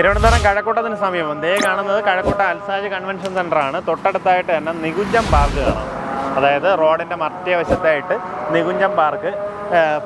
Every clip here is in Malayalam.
തിരുവനന്തപുരം കഴക്കൂട്ടത്തിന് സമീപം. ദേ കാണുന്നത് കഴക്കൂട്ട അൽസാജ് കൺവെൻഷൻ സെന്ററാണ് തൊട്ടടുത്തായിട്ട് തന്നെ നികുഞ്ചം പാർക്ക് കാണാം. അതായത് റോഡിന്റെ മറ്റേ വശത്തായിട്ട് നികുഞ്ചം പാർക്ക്.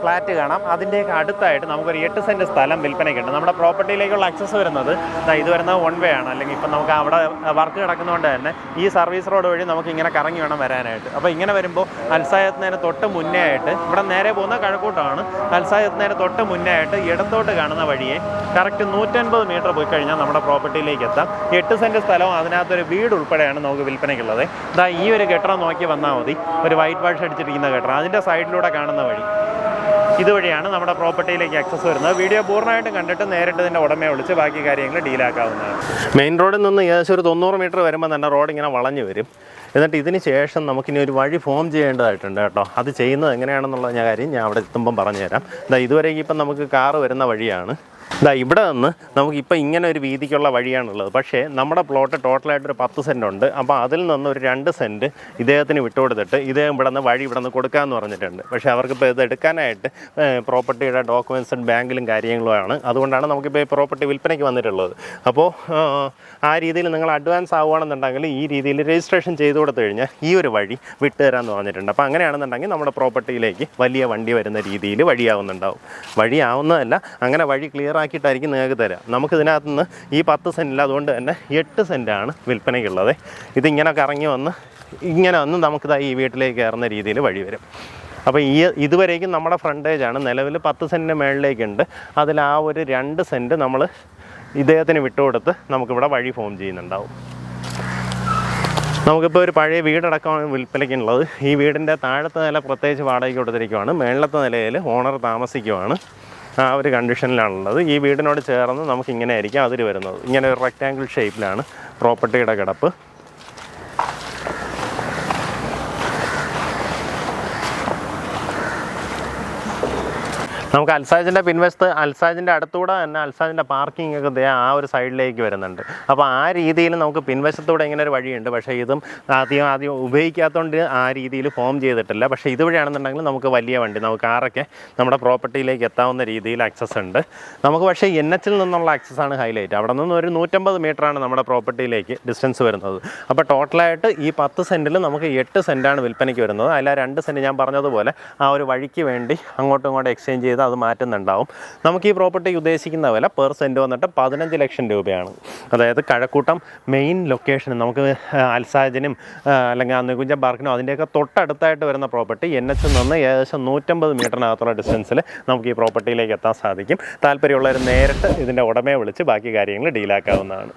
ഫ്ലാറ്റ് കാണാം. അതിന്റെയൊക്കെ അടുത്തായിട്ട് നമുക്കൊരു എട്ട് സെന്റ് സ്ഥലം വിൽപ്പനയ്ക്കുണ്ട് നമ്മുടെ പ്രോപ്പർട്ടിയിലേക്കുള്ള അക്സസ് വരുന്നത് ഇത് വരുന്നത് വൺ വേ ആണ്. അല്ലെങ്കിൽ ഇപ്പം നമുക്ക് അവിടെ വർക്ക് കിടക്കുന്നതുകൊണ്ട് തന്നെ ഈ സർവീസ് റോഡ് വഴി നമുക്ക് ഇങ്ങനെ കറങ്ങി വേണം വരാനായിട്ട്. അപ്പോൾ ഇങ്ങനെ വരുമ്പോൾ അൽസായത്തിനേന് തൊട്ട് മുന്നേ ആയിട്ട് ഇവിടെ നേരെ പോകുന്ന കഴക്കൂട്ടമാണ് അൽസായത്തിനേന് തൊട്ട് മുന്നേ ആയിട്ട് ഇടത്തോട്ട് കാണുന്ന വഴിയെ കറക്റ്റ് നൂറ്റൻപത് മീറ്റർ പോയി കഴിഞ്ഞാൽ നമ്മുടെ പ്രോപ്പർട്ടിയിലേക്ക് എത്താം. എട്ട് സെന്റ് സ്ഥലവും അതിനകത്തൊരു വീട് ഉൾപ്പെടെയാണ് നമുക്ക് വിൽപ്പനയ്ക്കുള്ളത്. ഇതാ ഈ ഒരു കെട്ടിടം നോക്കി വന്നാൽ മതി. ഒരു വൈറ്റ് വാഷ് അടിച്ചിരിക്കുന്ന കെട്ടിടം അതിന്റെ സൈഡിലൂടെ കാണുന്ന വഴി. ഇതുവഴിയാണ് നമ്മുടെ പ്രോപ്പർട്ടിയിലേക്ക് ആക്സസ് വരുന്നത്. വീഡിയോ പൂർണമായിട്ടും കണ്ടിട്ട് നേരിട്ട് ഇതിന്റെ ഉടമയെ വിളിച്ച് ബാക്കി കാര്യങ്ങൾ ഡീലാക്കാവുന്നതാണ് മെയിൻ റോഡിൽ നിന്ന് ഏകദേശം ഒരു തൊണ്ണൂറ് മീറ്റർ വരുമ്പോൾ തന്നെ റോഡ് ഇങ്ങനെ വളഞ്ഞു വരും. എന്നിട്ട് ഇതിന് ശേഷം നമുക്കിനി ഒരു വഴി ഫോം ചെയ്യേണ്ടതായിട്ടുണ്ട് കേട്ടോ. അത് ചെയ്യുന്നത് എങ്ങനെയാണെന്നുള്ള കാര്യം ഞാൻ അവിടെ എത്തുമ്പം പറഞ്ഞുതരാം. ഇതാ ഇതുവരെ ഇപ്പം നമുക്ക് കാറ് വരുന്ന വഴിയാണ്. ഇതാ ഇവിടെ നിന്ന് നമുക്കിപ്പോൾ ഇങ്ങനെ ഒരു വീതിക്കുള്ള വഴിയാണുള്ളത്. പക്ഷേ നമ്മുടെ പ്ലോട്ട് ടോട്ടലായിട്ട് ഒരു പത്ത് സെന്റ് ഉണ്ട്. അപ്പോൾ അതിൽ നിന്ന് ഒരു രണ്ട് സെന്റ് ഇദ്ദേഹത്തിന് വിട്ടുകൊടുത്തിട്ട് ഇദ്ദേഹം ഇവിടെ നിന്ന് വഴി ഇവിടെ നിന്ന് കൊടുക്കാമെന്ന് പറഞ്ഞിട്ടുണ്ട്. പക്ഷേ അവർക്കിപ്പോൾ ഇത് എടുക്കാനായിട്ട് പ്രോപ്പർട്ടിയുടെ ഡോക്യുമെൻസും ബാങ്കിലും കാര്യങ്ങളുമാണ്. അതുകൊണ്ടാണ് നമുക്കിപ്പോൾ ഈ പ്രോപ്പർട്ടി വിൽപ്പനയ്ക്ക് വന്നിട്ടുള്ളത്. അപ്പോൾ ആ രീതിയിൽ നിങ്ങൾ അഡ്വാൻസ് ആവുകയാണെന്നുണ്ടെങ്കിൽ ഈ രീതിയിൽ രജിസ്ട്രേഷൻ ചെയ്ത് കൊടുത്തു കഴിഞ്ഞാൽ ഈ ഒരു വഴി വിട്ടുതരാമെന്ന് പറഞ്ഞിട്ടുണ്ട്. അപ്പോൾ അങ്ങനെയാണെന്നുണ്ടെങ്കിൽ നമ്മുടെ പ്രോപ്പർട്ടിയിലേക്ക് വലിയ വണ്ടി വരുന്ന രീതിയിൽ വഴിയാവുന്നുണ്ടാവും. വഴിയാവുന്നതല്ല അങ്ങനെ വഴി ക്ലിയർ ആക്കിയിട്ടായിരിക്കും നിങ്ങൾക്ക് തരാം. നമുക്ക് നിന്ന് ഈ പത്ത് സെന്റില്ല അതുകൊണ്ട് തന്നെ എട്ട് സെന്റാണ് വിൽപ്പനയ്ക്കുള്ളത്. ഇതിങ്ങനെ കറങ്ങി വന്ന് ഇങ്ങനെ വന്ന് നമുക്കിത് ഈ വീട്ടിലേക്ക് കയറുന്ന രീതിയിൽ വഴി വരും. അപ്പോൾ ഈ ഇതുവരേക്കും നമ്മുടെ ഫ്രണ്ടേജാണ്. നിലവിൽ പത്ത് സെന്റിന് മേളിലേക്കുണ്ട്. അതിൽ ആ ഒരു രണ്ട് സെന്റ് നമ്മൾ ഇദ്ദേഹത്തിന് വിട്ടുകൊടുത്ത് നമുക്കിവിടെ വഴി ഫോം ചെയ്യുന്നുണ്ടാവും. നമുക്കിപ്പോൾ ഒരു പഴയ വീടടക്കമാണ് വിൽപ്പനയ്ക്കുള്ളത്. ഈ വീടിന്റെ താഴത്തെ നില പ്രത്യേകിച്ച് വാടകയ്ക്ക് കൊടുത്തിരിക്കുവാണ്. മേളത്തെ നിലയിൽ ഓണർ താമസിക്കുവാണ്. ആ ഒരു കണ്ടീഷനിലാണുള്ളത്. ഈ വീടിനോട് ചേർന്ന് നമുക്ക് ഇങ്ങനെ ആയിരിക്കും അതിൽ വരുന്നത്. ഇങ്ങനെ ഒരു റെക്റ്റാങ്കിൾ ഷേപ്പിലാണ് പ്രോപ്പർട്ടിയുടെ കിടപ്പ്. നമുക്ക് അൽസാജിന്റെ പിൻവശത്ത് അൽസാജിന്റെ അടുത്തൂടെ തന്നെ അൽസാജിന്റെ പാർക്കിംഗ് ഒക്കെ ദേ ആ ഒരു സൈഡിലേക്ക് വരുന്നുണ്ട്. അപ്പോൾ ആ രീതിയിൽ നമുക്ക് പിൻവശത്തൂടെ ഇങ്ങനെ ഒരു വഴിയുണ്ട്. പക്ഷേ ഇതും ആദ്യം ആദ്യം ഉപയോഗിക്കാത്തതുകൊണ്ട് ആ രീതിയിൽ ഫോം ചെയ്തിട്ടില്ല. പക്ഷേ ഇതുവഴിയാണെന്നുണ്ടെങ്കിൽ നമുക്ക് വലിയ വണ്ടി നമുക്ക് കാറൊക്കെ നമ്മുടെ പ്രോപ്പർട്ടിയിലേക്ക് എത്താവുന്ന രീതിയിൽ ആക്സസ് ഉണ്ട്. നമുക്ക് പക്ഷേ എൻ എച്ചിൽ നിന്നുള്ള ആക്സസ് ആണ് ഹൈലൈറ്റ് അവിടെ നിന്ന് ഒരു നൂറ്റമ്പത് മീറ്ററാണ് നമ്മുടെ പ്രോപ്പർട്ടിയിലേക്ക് ഡിസ്റ്റൻസ് വരുന്നത്. അപ്പോൾ ടോട്ടലായിട്ട് ഈ പത്ത് സെന്റിൽ നമുക്ക് എട്ട് സെന്റാണ് വിൽപ്പനയ്ക്ക് വരുന്നത്. അതിൽ രണ്ട് സെന്റ് ഞാൻ പറഞ്ഞതുപോലെ ആ ഒരു വഴിക്ക് വേണ്ടി അങ്ങോട്ടും ഇങ്ങോട്ടും എക്സ്ചേഞ്ച് ചെയ്ത് അത് മാറ്റുന്നുണ്ടാവും. നമുക്ക് ഈ പ്രോപ്പർട്ടി ഉദ്ദേശിക്കുന്ന വില പെർ സെന്റ് വന്നിട്ട് പതിനഞ്ച് ലക്ഷം രൂപയാണ്. അതായത് കഴക്കൂട്ടം മെയിൻ ലൊക്കേഷൻ നമുക്ക് അൽസാജിനും അല്ലെങ്കിൽ അന്നുകുഞ്ച പാർക്കിനും അതിന്റെയൊക്കെ തൊട്ടടുത്തായിട്ട് വരുന്ന പ്രോപ്പർട്ടി എൻ എച്ച് നിന്ന് ഏകദേശം നൂറ്റമ്പത് മീറ്ററിനകത്തുള്ള ഡിസ്റ്റൻസിൽ നമുക്ക് ഈ പ്രോപ്പർട്ടിയിലേക്ക് എത്താൻ സാധിക്കും. താല്പര്യമുള്ളവർ നേരിട്ട് ഇതിന്റെ ഉടമയെ വിളിച്ച് ബാക്കി കാര്യങ്ങൾ ഡീലാക്കാവുന്നതാണ്.